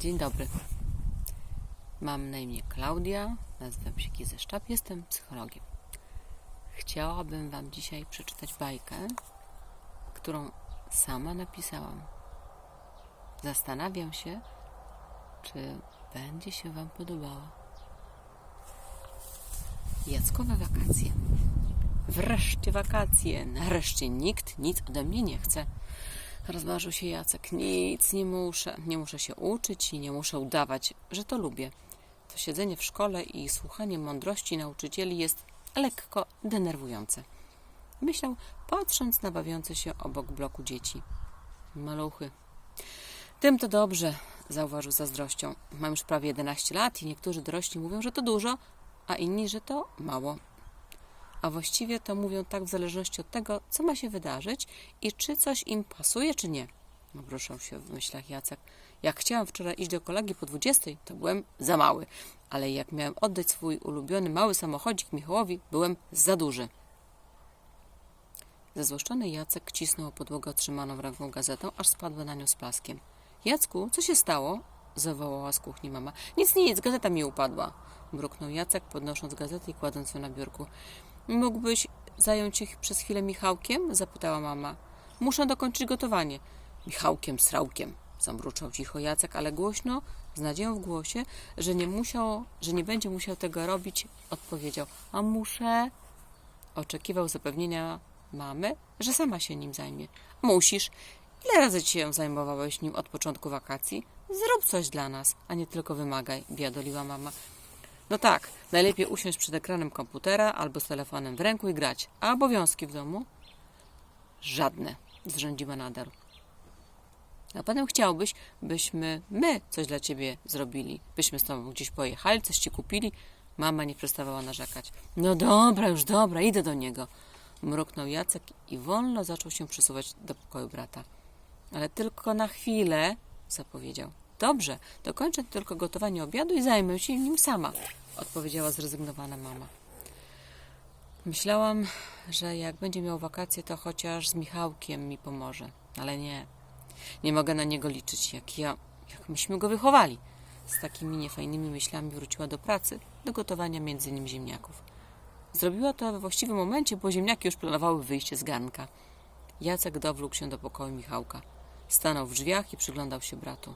Dzień dobry. Mam na imię Klaudia, nazywam się Kizy Szczap, jestem psychologiem. Chciałabym Wam dzisiaj przeczytać bajkę, którą sama napisałam. Zastanawiam się, czy będzie się Wam podobała. Jackowe wakacje. Wreszcie wakacje. Nareszcie nikt nic ode mnie nie chce. Rozmarzył się Jacek. Nic nie muszę. Nie muszę się uczyć i nie muszę udawać, że to lubię. To siedzenie w szkole i słuchanie mądrości nauczycieli jest lekko denerwujące. Myślał, patrząc na bawiące się obok bloku dzieci. Maluchy. Tym to dobrze, zauważył zazdrością. Mam już prawie 11 lat i niektórzy dorośli mówią, że to dużo, a inni, że to mało. A właściwie to mówią tak w zależności od tego, co ma się wydarzyć i czy coś im pasuje, czy nie. Obruszał się w myślach Jacek. Jak chciałam wczoraj iść do kolegi po 20, to byłem za mały, ale jak miałem oddać swój ulubiony mały samochodzik Michałowi, byłem za duży. Zezłoszczony Jacek cisnął podłogę otrzymaną w ręką gazetę, aż spadła na nią z plaskiem. Jacku, co się stało? zawołała z kuchni mama. Nic, nic, gazeta mi upadła. Mruknął Jacek, podnosząc gazetę i kładąc ją na biurku. Mógłbyś zająć się przez chwilę Michałkiem? zapytała mama. Muszę dokończyć gotowanie. Michałkiem, srałkiem, zamruczał cicho Jacek, ale głośno, z nadzieją w głosie, że nie musiał, że nie będzie musiał tego robić, odpowiedział. A muszę. Oczekiwał zapewnienia mamy, że sama się nim zajmie. Musisz. Ile razy się zajmowałeś nim od początku wakacji? Zrób coś dla nas, a nie tylko wymagaj, biadoliła mama. No tak, najlepiej usiąść przed ekranem komputera albo z telefonem w ręku i grać. A obowiązki w domu? Żadne, zrządziła nadal. A potem chciałbyś, byśmy my coś dla ciebie zrobili. Byśmy z tobą gdzieś pojechali, coś ci kupili. Mama nie przestawała narzekać. No dobra, już dobra, idę do niego. Mruknął Jacek i wolno zaczął się przesuwać do pokoju brata. Ale tylko na chwilę, zapowiedział. Dobrze, dokończę tylko gotowanie obiadu i zajmę się nim sama, odpowiedziała zrezygnowana mama. Myślałam, że jak będzie miał wakacje, to chociaż z Michałkiem mi pomoże, ale nie. Nie mogę na niego liczyć, jak ja, jak myśmy go wychowali. Z takimi niefajnymi myślami wróciła do pracy, do gotowania między innymi ziemniaków. Zrobiła to we właściwym momencie, bo ziemniaki już planowały wyjście z garnka. Jacek dowlókł się do pokoju Michałka. Stanął w drzwiach i przyglądał się bratu.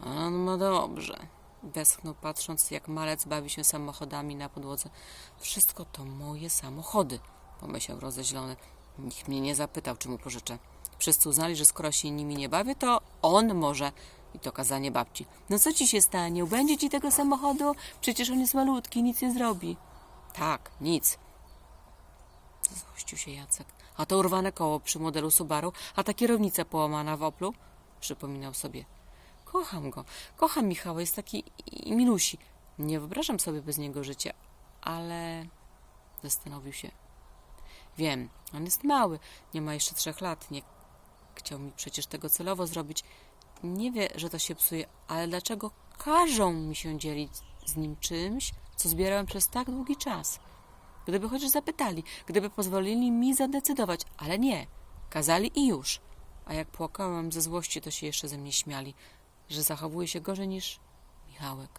A no dobrze. Westchnął, patrząc, jak malec bawi się samochodami na podłodze. Wszystko to moje samochody, pomyślał rozeźlony. Nikt mnie nie zapytał, czy mu pożyczę. Wszyscy uznali, że skoro się nimi nie bawię, to on może. I to kazanie babci. No co ci się stanie? Ubędzie ci tego samochodu? Przecież on jest malutki, nic nie zrobi. Tak, nic. Złościł się Jacek. A to urwane koło przy modelu Subaru, a ta kierownica połamana w Oplu? Przypominał sobie. Kocham go. Kocham Michała, jest taki i- i milusi. Nie wyobrażam sobie bez niego życia, ale... Zastanowił się. Wiem, on jest mały, nie ma jeszcze trzech lat, nie chciał mi przecież tego celowo zrobić. Nie wie, że to się psuje, ale dlaczego każą mi się dzielić z nim czymś, co zbierałem przez tak długi czas? Gdyby chociaż zapytali, gdyby pozwolili mi zadecydować, ale nie, kazali i już. A jak płakałem ze złości, to się jeszcze ze mnie śmiali, że zachowuje się gorzej niż Michałek.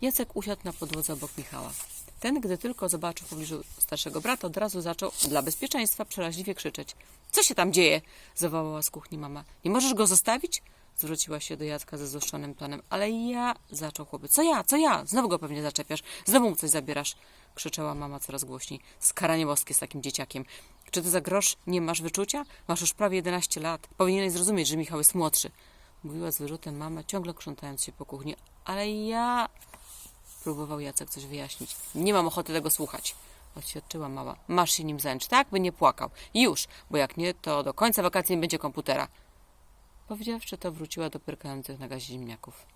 Jacek usiadł na podłodze obok Michała. Ten, gdy tylko zobaczył w pobliżu starszego brata, od razu zaczął dla bezpieczeństwa przeraźliwie krzyczeć. Co się tam dzieje? zawołała z kuchni mama. Nie możesz go zostawić? Zwróciła się do Jacka ze złoszczonym tonem. Ale ja, zaczął chłopiec. Co ja, co ja? Znowu go pewnie zaczepiasz. Znowu mu coś zabierasz. Krzyczała mama coraz głośniej. Skaranie boskie z takim dzieciakiem. Czy ty za grosz nie masz wyczucia? Masz już prawie 11 lat. Powinieneś zrozumieć, że Michał jest młodszy. Mówiła z wyrzutem mama, ciągle krzątając się po kuchni. Ale ja... Próbował Jacek coś wyjaśnić. Nie mam ochoty tego słuchać. Oświadczyła mama. Masz się nim zająć, tak? By nie płakał. Już, bo jak nie, to do końca wakacji nie będzie komputera. Powiedziawszy to, wróciła do pyrkających na gazie ziemniaków.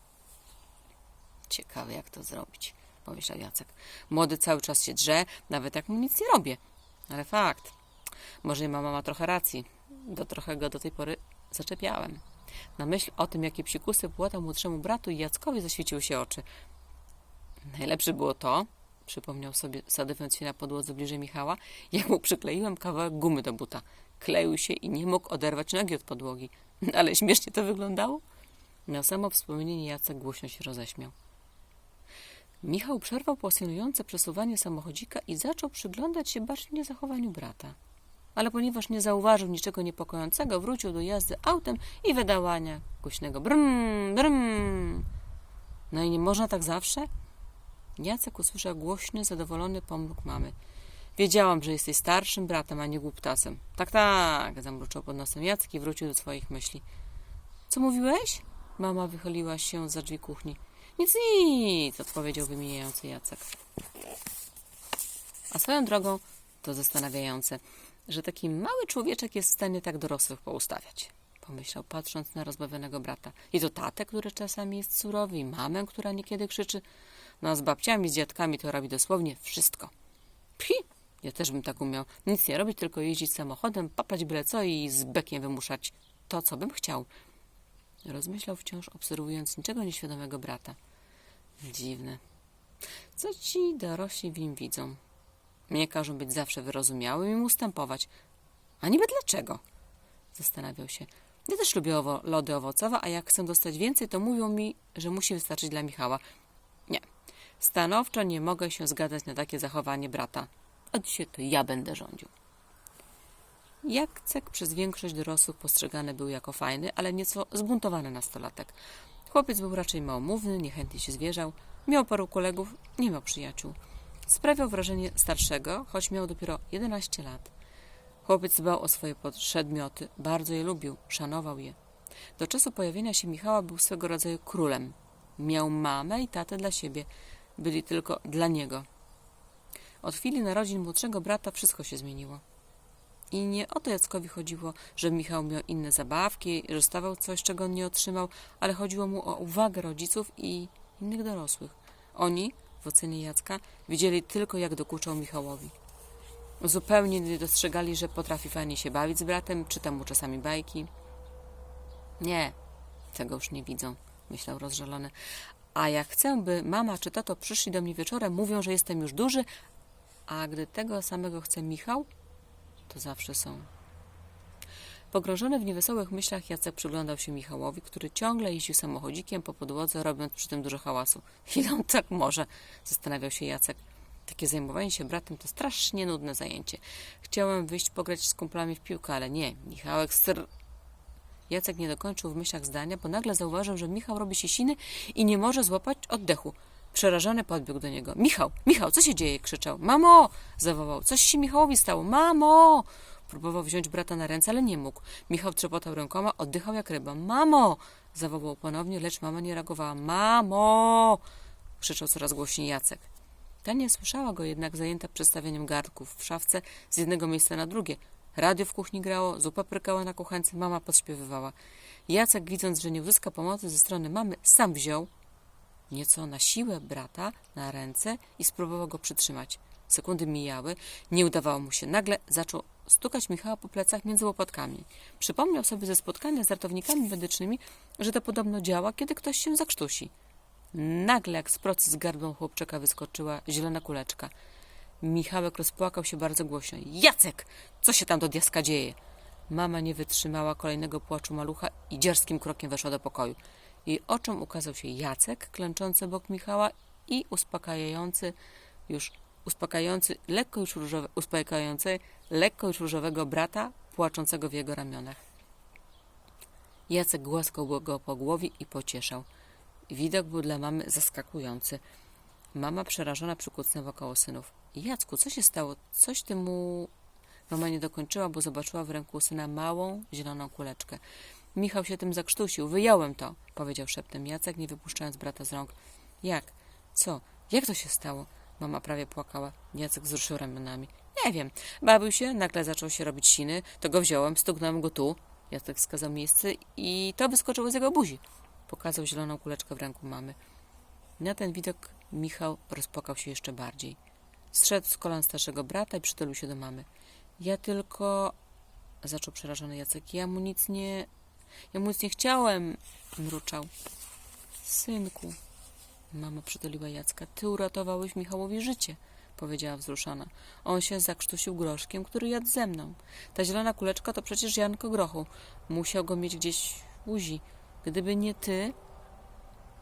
Ciekawe, jak to zrobić, pomyślał Jacek. Młody cały czas się drze, nawet jak mu nic nie robię. Ale fakt. Może mama ma trochę racji. Do trochę go do tej pory zaczepiałem. Na myśl o tym, jakie psikusy płatał młodszemu bratu i Jackowi zaświeciły się oczy. Najlepsze było to, przypomniał sobie, sadywając się na podłodze bliżej Michała, jak mu przykleiłem kawałek gumy do buta. Kleił się i nie mógł oderwać nogi od podłogi. Ale śmiesznie to wyglądało. Na samo wspomnienie Jacek głośno się roześmiał. Michał przerwał pasjonujące przesuwanie samochodzika i zaczął przyglądać się bacznie zachowaniu brata. Ale ponieważ nie zauważył niczego niepokojącego, wrócił do jazdy autem i wydałania głośnego brm, brm. No i nie można tak zawsze? Jacek usłyszał głośny, zadowolony pomruk mamy. Wiedziałam, że jesteś starszym bratem, a nie głuptasem. Tak, tak, zamruczał pod nosem Jacek i wrócił do swoich myśli. Co mówiłeś? Mama wychyliła się za drzwi kuchni. Nic, nic, odpowiedział wymieniający Jacek. A swoją drogą to zastanawiające, że taki mały człowieczek jest w stanie tak dorosłych poustawiać. Pomyślał, patrząc na rozbawionego brata. I to tatę, który czasami jest surowy, i mamę, która niekiedy krzyczy. No a z babciami, z dziadkami to robi dosłownie wszystko. Phi! Ja też bym tak umiał. Nic nie robić, tylko jeździć samochodem, papać byle co i z bekiem wymuszać to, co bym chciał. Rozmyślał wciąż, obserwując niczego nieświadomego brata. Dziwne. Co ci dorośli w nim widzą? Mnie każą być zawsze wyrozumiałym i mu ustępować. A niby dlaczego? Zastanawiał się. Ja też lubię owo lody owocowe, a jak chcę dostać więcej, to mówią mi, że musi wystarczyć dla Michała. Nie. Stanowczo nie mogę się zgadzać na takie zachowanie brata. Od dzisiaj to ja będę rządził. Jacek przez większość dorosłych postrzegany był jako fajny, ale nieco zbuntowany nastolatek. Chłopiec był raczej małomówny, niechętnie się zwierzał, miał paru kolegów, nie miał przyjaciół. Sprawiał wrażenie starszego, choć miał dopiero 11 lat. Chłopiec dbał o swoje przedmioty, bardzo je lubił, szanował je. Do czasu pojawienia się Michała był swego rodzaju królem. Miał mamę i tatę dla siebie, byli tylko dla niego. Od chwili narodzin młodszego brata wszystko się zmieniło. I nie o to Jackowi chodziło, że Michał miał inne zabawki, że stawał coś, czego on nie otrzymał, ale chodziło mu o uwagę rodziców i innych dorosłych. Oni, w ocenie Jacka, widzieli tylko, jak dokuczał Michałowi. Zupełnie nie dostrzegali, że potrafi fajnie się bawić z bratem, czyta mu czasami bajki. Nie, tego już nie widzą, myślał rozżalony. A jak chcę, by mama czy tato przyszli do mnie wieczorem, mówią, że jestem już duży, a gdy tego samego chce Michał, to zawsze są. Pogrążony w niewesołych myślach, Jacek przyglądał się Michałowi, który ciągle jeździł samochodzikiem po podłodze, robiąc przy tym dużo hałasu. Ile on tak może? Zastanawiał się Jacek. Takie zajmowanie się bratem to strasznie nudne zajęcie. Chciałem wyjść pograć z kumplami w piłkę, ale nie. Michałek str... Jacek nie dokończył w myślach zdania, bo nagle zauważył, że Michał robi się siny i nie może złapać oddechu. Przerażony podbiegł do niego. Michał, Michał, co się dzieje? krzyczał. Mamo! zawołał. Coś się Michałowi stało. Mamo! Próbował wziąć brata na ręce, ale nie mógł. Michał trzepotał rękoma, oddychał jak ryba. Mamo! zawołał ponownie, lecz mama nie reagowała. Mamo! krzyczał coraz głośniej Jacek. Ta nie słyszała go jednak zajęta przedstawieniem gardków w szafce z jednego miejsca na drugie. Radio w kuchni grało, zupa prykała na kuchence, mama podśpiewywała. Jacek, widząc, że nie uzyska pomocy ze strony mamy, sam wziął nieco na siłę brata na ręce i spróbował go przytrzymać. Sekundy mijały, nie udawało mu się. Nagle zaczął stukać Michała po plecach między łopatkami. Przypomniał sobie ze spotkania z ratownikami medycznymi, że to podobno działa, kiedy ktoś się zakrztusi. Nagle, jak z procy z gardła chłopczyka wyskoczyła zielona kuleczka. Michałek rozpłakał się bardzo głośno. Jacek! Co się tam do diaska dzieje? Mama nie wytrzymała kolejnego płaczu malucha i dzierskim krokiem weszła do pokoju. Jej oczom ukazał się Jacek, klęczący obok Michała i uspokajający już uspokajający lekko już różowe, uspokajający lekko już różowego brata płaczącego w jego ramionach. Jacek głaskał go po głowie i pocieszał. Widok był dla mamy zaskakujący. Mama przerażona przykucnęła koło synów. Jacku, co się stało? Coś ty mu... Mama nie dokończyła, bo zobaczyła w ręku syna małą, zieloną kuleczkę. Michał się tym zakrztusił. Wyjąłem to, powiedział szeptem Jacek, nie wypuszczając brata z rąk. Jak? Co? Jak to się stało? Mama prawie płakała. Jacek wzruszył ramionami. Nie wiem. Bawił się, nagle zaczął się robić siny. To go wziąłem, stuknąłem go tu. Jacek wskazał miejsce i to wyskoczyło z jego buzi. Pokazał zieloną kuleczkę w ręku mamy. Na ten widok Michał rozpłakał się jeszcze bardziej. Zszedł z kolan starszego brata i przytulił się do mamy. Ja tylko... Zaczął przerażony Jacek. Ja mu nic nie... Ja mu nic nie chciałem, mruczał. Synku, mama przytuliła Jacka, ty uratowałeś Michałowi życie, powiedziała wzruszona. On się zakrztusił groszkiem, który jadł ze mną. Ta zielona kuleczka to przecież Janko Grochu. Musiał go mieć gdzieś w buzi. Gdyby nie ty,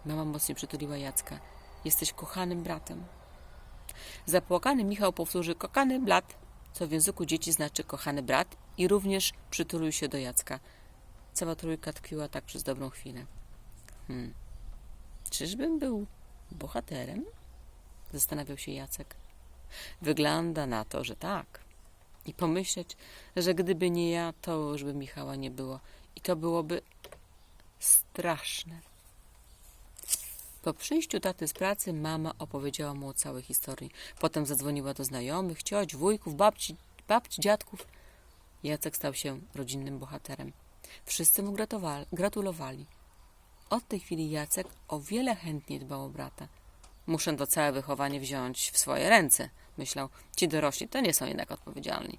mama mocniej przytuliła Jacka, jesteś kochanym bratem. Zapłakany Michał powtórzył kochany brat, co w języku dzieci znaczy kochany brat i również przytulił się do Jacka. Cała trójka tkwiła tak przez dobrą chwilę. Hmm. Czyżbym był bohaterem? Zastanawiał się Jacek. Wygląda na to, że tak. I pomyśleć, że gdyby nie ja, to już by Michała nie było. I to byłoby straszne. Po przyjściu taty z pracy mama opowiedziała mu o całej historii. Potem zadzwoniła do znajomych, cioć, wujków, babci, babci, dziadków. Jacek stał się rodzinnym bohaterem. Wszyscy mu gratulowali. Od tej chwili Jacek o wiele chętniej dbał o brata. Muszę to całe wychowanie wziąć w swoje ręce, myślał. Ci dorośli to nie są jednak odpowiedzialni.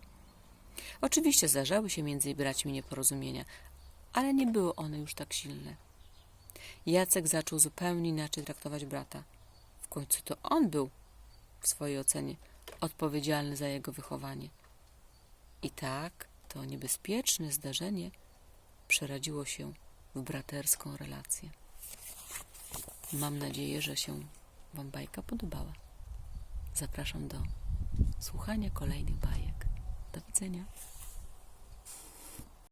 Oczywiście zdarzały się między braćmi nieporozumienia, ale nie były one już tak silne. Jacek zaczął zupełnie inaczej traktować brata. W końcu to on był, w swojej ocenie, odpowiedzialny za jego wychowanie. I tak to niebezpieczne zdarzenie przerodziło się w braterską relację. Mam nadzieję, że się Wam bajka podobała. Zapraszam do słuchania kolejnych bajek. Do widzenia.